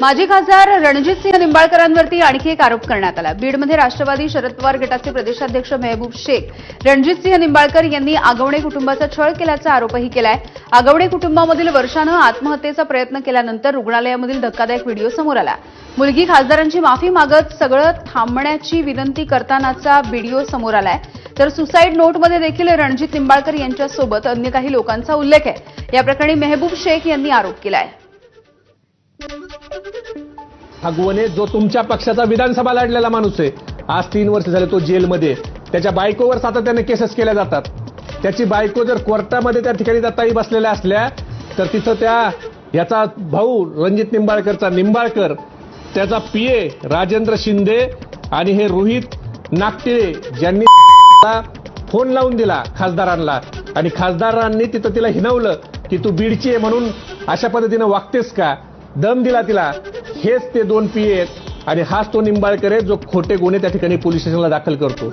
माजी खासदार रणजित सिंह निंबाळकरांवरती आणखी एक आरोप करण्यात आला. बीडमध्ये राष्ट्रवादी शरद पवार गटाचे प्रदेशाध्यक्ष मेहबूब शेख. रणजित सिंह निंबाळकर यांनी आगवणे कुटुंबाचा छळ केल्याचा आरोपही केलाय. आगवणे कुटुंबामधील वर्षानं आत्महत्येचा प्रयत्न केल्यानंतर रुग्णालयामधील धक्कादायक व्हिडिओ समोर आला. मुलगी खासदारांची माफी मागत सगळं थांबण्याची विनंती करतानाचा व्हिडिओ समोर आलाय. तर सुसाईड नोटमध्ये देखील रणजित निंबाळकर यांच्यासोबत अन्य काही लोकांचा उल्लेख आहे. या प्रकरणी मेहबूब शेख यांनी आरोप केलाय. हगवणे जो तुमच्या पक्षाचा विधानसभा लढलेला माणूस आहे आज तीन वर्ष झाले तो जेलमध्ये त्याच्या बायकोवर सातत्याने केसेस केल्या जातात. त्याची बायको जर कोर्टामध्ये त्या ठिकाणी जाताही बसलेल्या असल्या तर तिथं त्या याचा भाऊ रणजित निंबाळकरचा निंबाळकर त्याचा पीए राजेंद्र शिंदे आणि हे रोहित नागटिळे ज्यांनी फोन लावून दिला खासदारांना. आणि खासदारांनी तिथं तिला हिनवलं की तू बीडची आहे म्हणून अशा पद्धतीनं वागतेस का? दम दिला तिला. हेच ते दोन पी आहेत. आणि हाच तो निंबाळकर आहे जो खोटे गुन्हे त्या ठिकाणी पोलीस स्टेशनला दाखल करतो.